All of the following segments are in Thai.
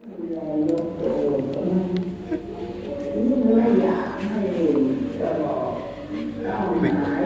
อย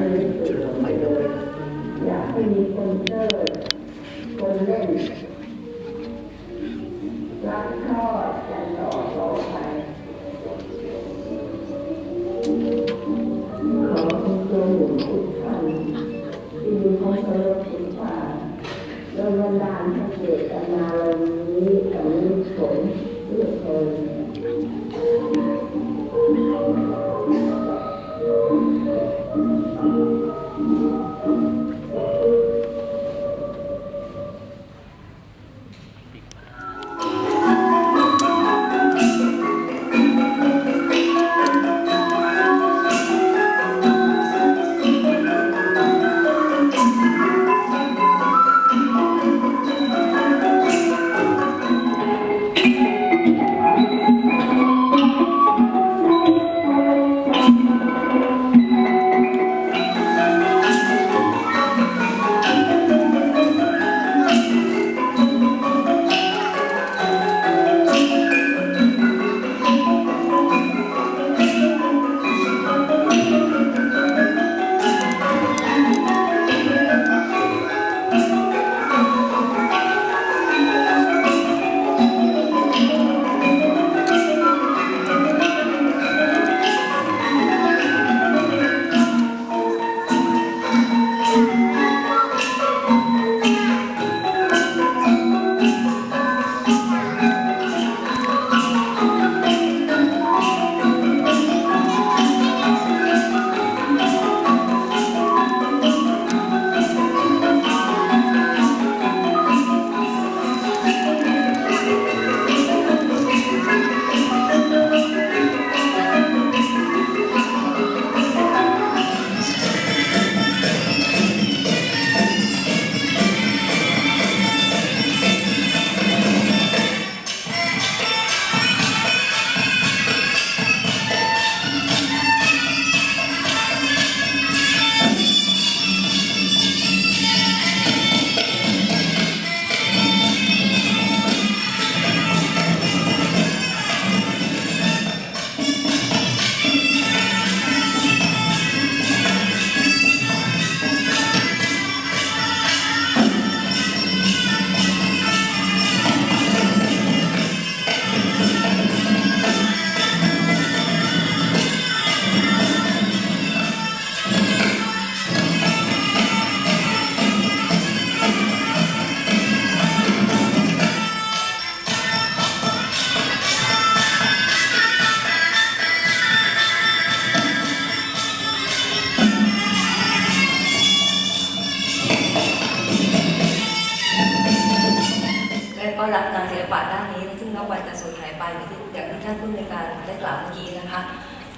ได้กล่าวเมื่อกี้นะคะ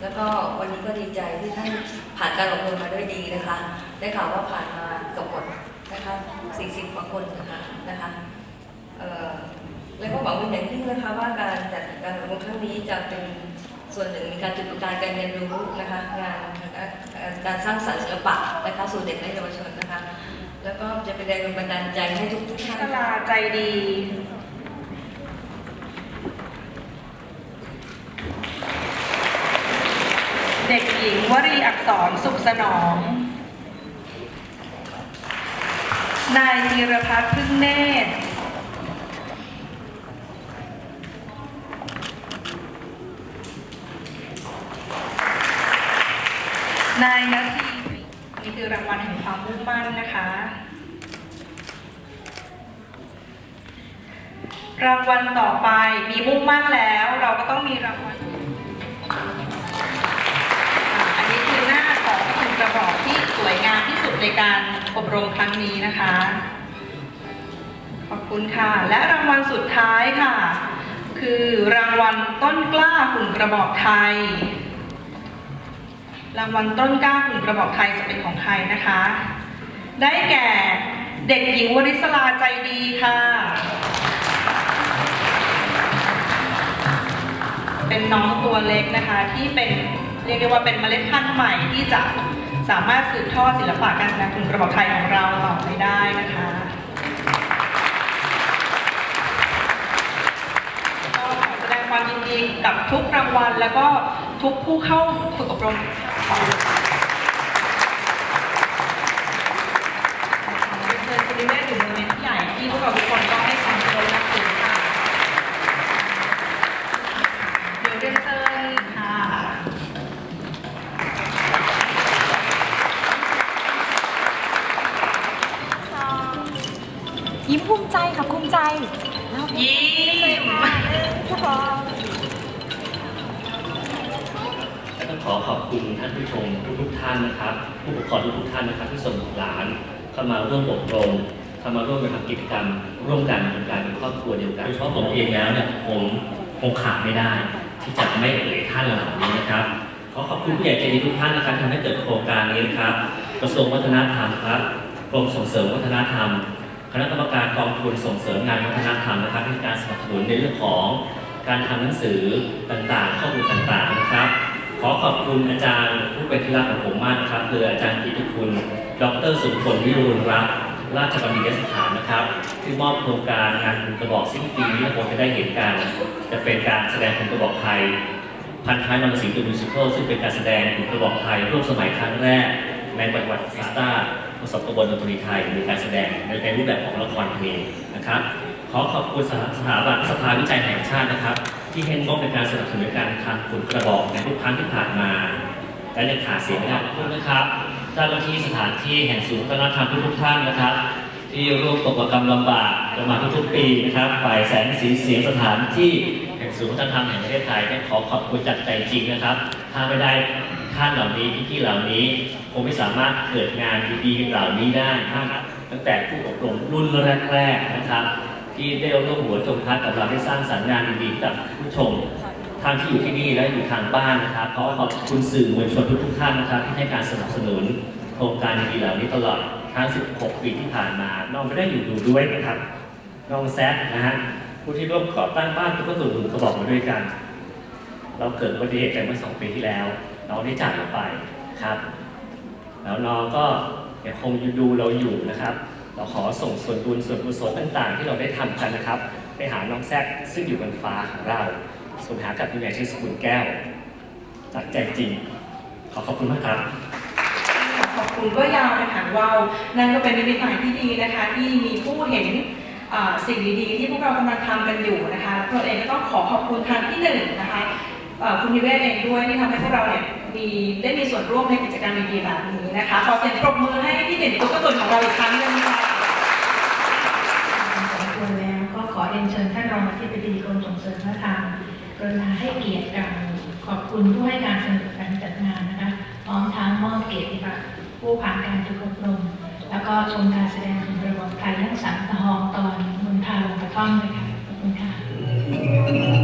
แล้วก็วันนี้ก็ดีใจที่ท่านผ่านการอบรมมาด้วยดีนะคะ ได้ข่าวว่าผ่านมาเกือบหมดนะคะ40กว่าคนนะคะนะคะแล้วก็หวังเป็นอย่างยิ่งนะคะว่าการจัดการอบรมครั้งนี้จะเป็นส่วนหนึ่งในการจุดประกายการเรียนรู้นะคะงานการสร้างสรรค์ศิลปะนะคะสู่เด็กและเยาวชนนะคะ แล้วก็จะเป็นแรงบันดาลใจให้ทุกทุกๆท่านสลาใจดี ด็กหญิงวรีอักษรสุขสนอง นายธีรพัฒน์พึ่งเนตรนายนาทีนี่คือรางวัลแห่งความมุ่งมั่นนะคะ รางวัลต่อไปมีมุ่งมั่นแล้ว เราก็ต้องมีรางวัล ในการอบรมครั้งนี้นะคะ ขอบคุณค่ะ และรางวัลสุดท้ายค่ะ คือรางวัลต้นกล้าหุ่นกระบอกไทย รางวัลต้นกล้าหุ่นกระบอกไทยจะเป็นของใครนะคะ ได้แก่เด็กหญิงวริศลาใจดีค่ะ เป็นน้องตัวเล็กนะคะที่เป็นเรียกได้ว่าเป็นเมล็ดพันธุ์ใหม่ที่จะ สามารถสืบทอดศิลปะการแสดงหุ่นกระบอกไทยของเราต่อไปได้นะคะกับทุกรางวัล แล้วก็ทุกผู้เข้าฝึกอบรมเชิญคุณดิเวศอยู่บริเวณที่ใหญ่ที่พวกเราทุกคนก็ให้ความเคารพนับถือค่ะ เดี๋ยวเรียนเชิญค่ะ ยิ้มภูมิใจค่ะภูมิใจแล้วยิ้มค่ะหนึ่งสองและต้องขอขอบคุณท่านผู้ชมทุกๆท่านนะครับ ผู้ปกครองทุกๆท่านนะครับ ที่ส่งหลานเข้ามาร่วมอบรมเข้ามาร่วมทำกิจกรรม ร่วมกันเป็นการเป็นครอบครัวเดียวกันโดยเฉพาะผมเองแล้วเนี่ยผมคงขาดไม่ได้ ที่จะไม่เอ่ยท่านเหล่านี้นะครับขอขอบคุณผู้ใหญ่ใจดีทุกท่านนะครับที่ทำให้เกิดโครงการนี้นะครับ กระทรวงวัฒนธรรมครับกรมส่งเสริมวัฒนธรรม คณะกรรมการกองทุนส่งเสริมงานวัฒนธรรมนะครับในการสนับสนุนในเรื่องของการทำหนังสือต่างๆ ข้อมูลต่างๆนะครับ ขอขอบคุณอาจารย์ผู้เป็นที่รักของผมมากนะครับคืออาจารย์กิติคุณ ดรสุนทรวิรุณรัตน์ราชบัณฑิตยสถานนะครับที่มอบโครงการงานคุณกระบอกสิ้นปีนี้คงจะได้เห็นกันจะเป็นการแสดงคุณกระบอกไทย พันท้ายนรสิงห์ดูมิวสิควลซึ่งเป็นการแสดงคุณกระบอกไทยร่วมสมัยครั้งแรกในประวัติศาสตร์ สบกบวนดนตรีไทยมีการแสดงในในรูปแบบของละครเพลงนะครับ ขอขอบคุณสถาสถาบันสภาวิจัยแห่งชาตินะครับ ที่ให้งบในการสนับสนุนการทำคุณกระบอกในทุกครั้งที่ผ่านมาและยังขาดเสียไม่ได้ขอบคุณนะครับเจ้าหน้าที่สถานที่แห่งศูนย์วัฒนธรรมทุกท่านนะครับ ที่ร่วมตกประกรรมลำบากกันมาทุกๆปีนะครับฝ่ายแสงสีเสียงสถานที่แห่งศูนย์วัฒนธรรมแห่งประเทศไทยก็ขอขอบคุณจากใจจริงนะครับถ้าไม่ได้ ท่านเหล่านี้พี่ๆเหล่านี้คงไม่สามารถเกิดงานดีๆเหล่านี้ได้นะครับตั้งแต่ผู้อบรมรุ่นแรกๆนะครับ ที่ได้ร่วมหัวจมพัดกับเราได้สร้างสรรค์งานดีๆกับผู้ชมทานที่อยู่ที่นี่และอยู่ทางบ้านนะครับขอขอบคุณสื่อมวลชนทุกๆท่านนะครับ ที่ให้การสนับสนุนโครงการดีๆเหล่านี้ตลอดทั้ง 16 ปีที่ผ่านมาน้องไม่ได้อยู่ดูด้วยนะครับน้องแซดนะฮะผู้ที่ร่วมก่อตั้งบ้านทุกตุ่นกระบอกมาด้วยกัน เราเกิดอุบัติเหตุกันเมื่อสองปีที่แล้ว น้องได้จากเราไปครับแล้วน้องก็ยังคงยูดูเราอยู่นะครับ เราขอส่งส่วนบุญส่วนกุศลต่าง ๆ ที่เราได้ทำกันนะครับ ไปหาน้องแซกซึ่งอยู่บนฟ้าของเราส่งหากับคุณยายชื่อสกุลแก้วจากใจจริง ขอขอบคุณมากครับขอบคุณก็ยาวเป็นหางว่าวนั่นก็เป็นนิมิตหมายที่ดีนะคะ ที่มีผู้เห็นสิ่งดีๆ ที่พวกเรากำลังทำกันอยู่นะคะตัวเองก็ต้องขอขอบคุณทางที่หนึ่งนะคะ คุณนิเวศเองด้วยที่ทำให้พวกเราเนี่ยมีได้มีส่วนร่วมในกิจกรรมดีๆแบบนี้นะคะขอเสียงปรบมือให้พี่เด่นตุ๊กตุนของเราอีกครั้งหนึงค่ะสมควรแล้วก็ขอเรียนเชิญท่านรองอธิบดีกรมส่งเสริมวัฒนธรรมกรุณาให้เกียรติกันขอบคุณผู้ให้การสนับสนุนการจัดงานนะคะพร้อมทั้งมอบเกียรติบัตรผู้ผ่านการฝึกอบรม แล้วก็ชมการแสดงของระบบไทยทั้งสามตะฮองตอนมนทาลงกระท่อมเลยค่ะขอบคุณค่ะ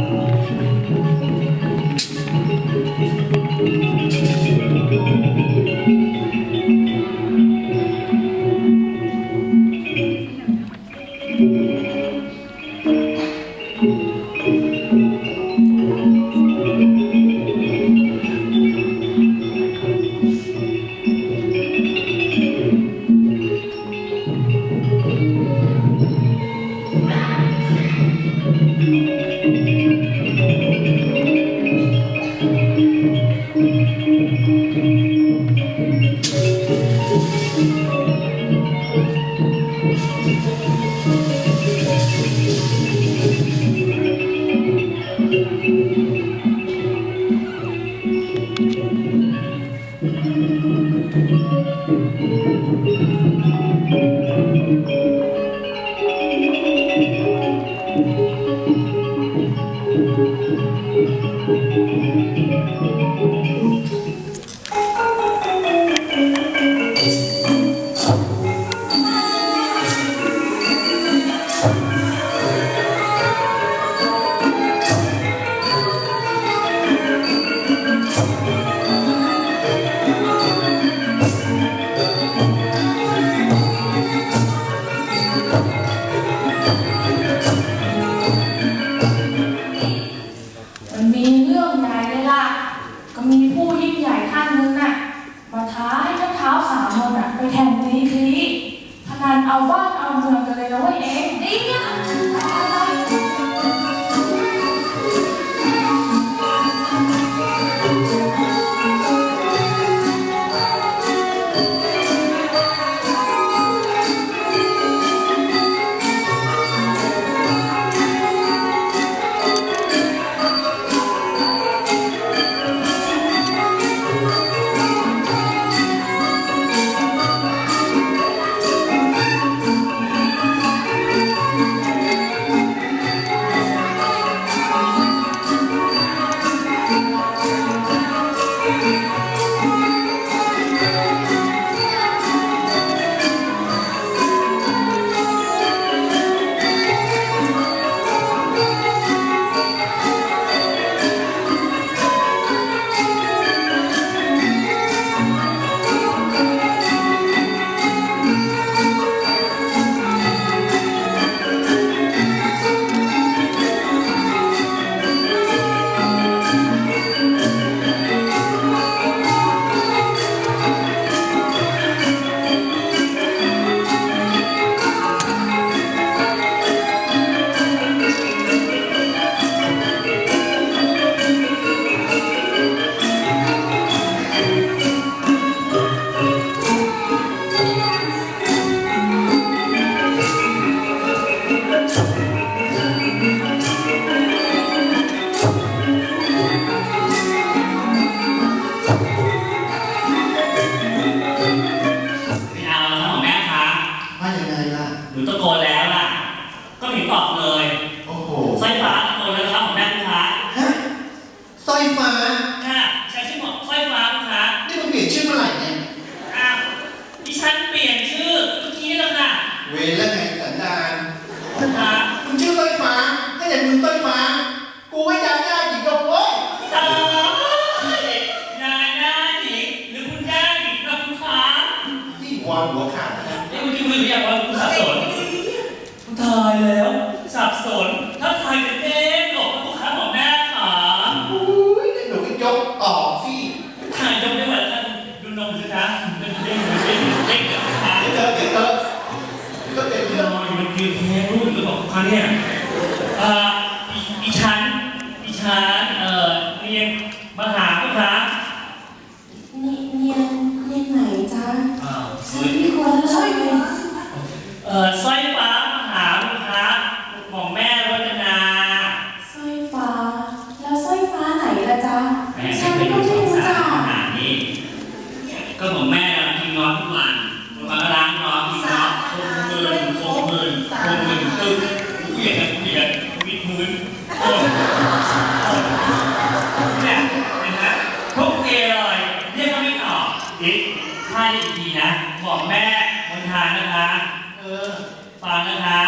ยกว่าคุณสับสนตายแล้ว สับสนถ้าทายจะเด้งหลบลูกค้าของแม่ขาอุ้ยเดี๋ยวหนูก็ยกต่อสิถ่ายยกได้ไหมท่านดูนมสิคะเด้งเด้งเด้งเด้งเด้งขาเดี๋ยวเจอเดี๋ยวเจอเดี๋ยวก็เป็นนเรื่องอนมันยืนแค่รุ่นหรือเปล่าคะเนี่ยอ่าอีอีชั้นอีชั้นเอ่อเรียนมหาลูกค้า เนียนเนียนเนียนไหนจ๊ะ อ้าว ฉันไม่ควรเลือกเลย เอ่อสร้อยฟ้ามหาลูกค้าของแม่รจนา สร้อยฟ้า แล้วสร้อยฟ้าไหนล่ะจ๊ะ แม่ ฉัน ไม่ ก็ เคย ไม่ ดูสง รู้ สา จั ร ก ขนาดนี้ ก็ของแม่กินน้อยทุกวันมาล้างน้อยกินน้อยคงเมินคงเมินคงเมินตึ๊บเปลี่ยนเปลี่ยนวิดมืนโอ้เนี่ยเห็นไหมทุกเกเลยเรียกก็ไม่ตอบอีกถ้าอีกทีนะ บอกแม่บนทางนะคะ เออ ฟังนะคะ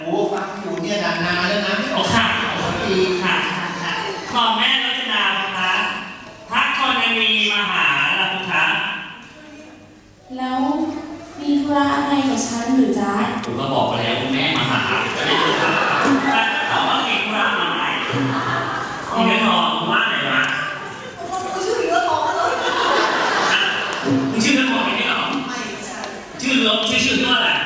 กูฟังอยู่เนี่ยนานๆแล้วนะ โอ้ค่ะ สองปี ค่ะค่ะขอแม่รัชนาคะ พักกรณีมาหาเราคะแล้วมีธุระอะไรกับฉันหรือจ๊ะผมก็บอกไปแล้วว่าแม่มาหาจะได้รู้ค่ะแต่ถามว่ามีธุระอะไรมีเงินทองว่าไหนวะมึงชื่อเรือทองมึงชื่อเรือทองไม่ใช่หรอชื่อเรือชื่อชื่อเรืออะไรชื่อเรืออะไร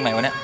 งไหนวะเนี่ย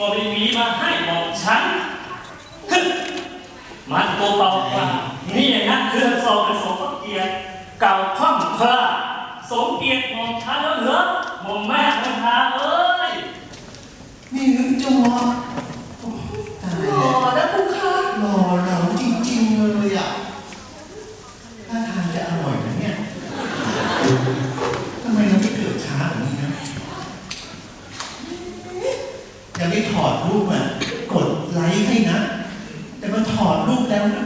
ก็ไม่มีมาให้บอกฉันฮึ่มมันตัวเบากว่านี่อย่างนั้นเครื่องทรงเป็นสมเกียรติเก่าคล่ำคลาสมเกียรติมองฉันแล้วเหรอมองแม่คนทาเอ้ยนี่นึกจังวะตายหล่อนะผู้ค้าหล่อเหลาจริงๆเลยอะ ถอดรูปอะกดไลค์ให้นะ แต่มาถอดรูปแล้วนะ